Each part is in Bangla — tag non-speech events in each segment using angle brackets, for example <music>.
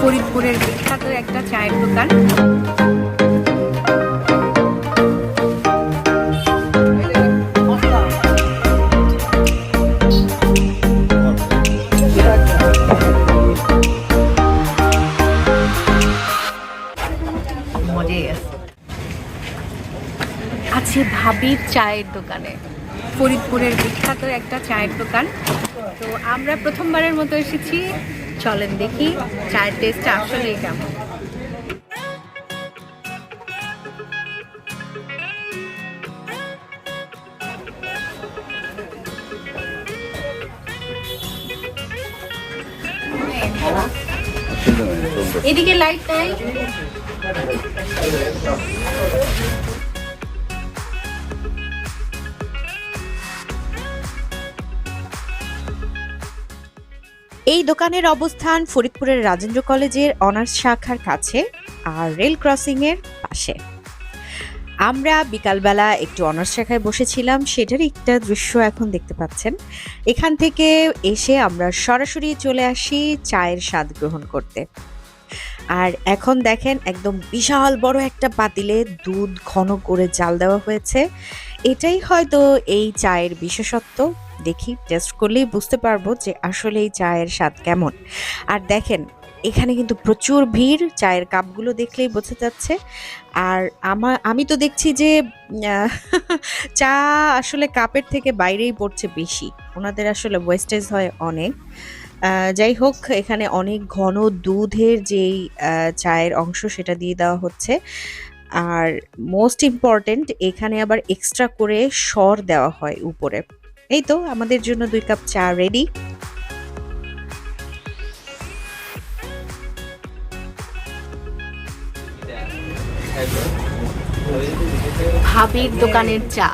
ফরিদপুরের বিখ্যাত একটা চায়ের দোকান। আছি ভাবির চায়ের দোকানে। ফরিদপুরের বিখ্যাত একটা চায়ের দোকান। তো আমরা প্রথমবারের মতো এসেছি চলেন দেখি চায়ের টেস্টটা আসলেই কেমন। এদিকে লাইট নাই। এই দোকানের অবস্থান ফরিদপুরের রাজেন্দ্র কলেজের অনার্স শাখার কাছে আর রেল ক্রসিং এর পাশে। আমরা বিকালবেলা একটু অনার্স শাখায় বসেছিলাম, সেটার একটা দৃশ্য এখন দেখতে পাচ্ছেন। এখান থেকে এসে আমরা সরাসরি চলে আসি চায়ের স্বাদ গ্রহণ করতে। আর এখন দেখেন একদম বিশাল বড় একটা পাতিলে দুধ ঘন করে জাল দেওয়া হয়েছে। এটাই হয়তো এই চায়ের বিশেষত্ব। দেখি টেস্ট করলেই বুঝতে পারব যে আসলে এই চায়ের স্বাদ কেমন। আর দেখেন, এখানে কিন্তু প্রচুর ভিড়, চায়ের কাপগুলো দেখলেই বোঝা যাচ্ছে। আর আমার আমি তো দেখছি যে <laughs> চা আসলে কাপের থেকে বাইরেই পড়ছে বেশি। ওনাদের আসলে ওয়েস্টেজ হয় অনেক। যাই হোক, এখানে অনেক ঘন দুধের যেই চায়ের অংশ সেটা দিয়ে দেওয়া হচ্ছে। আর মোস্ট ইম্পর্টেন্ট এখানে আবার এক্সট্রা করে সর দেওয়া হয় উপরে। এই তো, আমাদের জন্য দুই কাপ চা রেডি ভাবির দোকানের চা।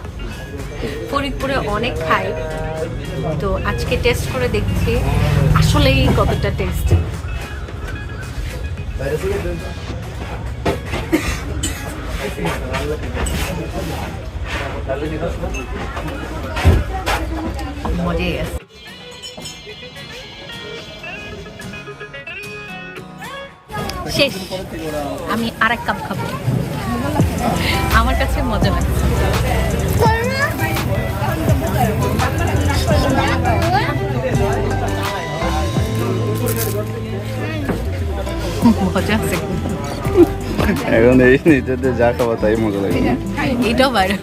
ফরিদপুরে অনেক খাই তো আজকে টেস্ট করে দেখছি, আসলেই কতটা টেস্ট মজাই আছে। শেষ, আমি আরেক কাপ খাব। আমার কাছে মজা লাগছে। মজা আছে এখন এই নিজেদের যা খাবার তাই মজা লাগে। এটাও বাইরে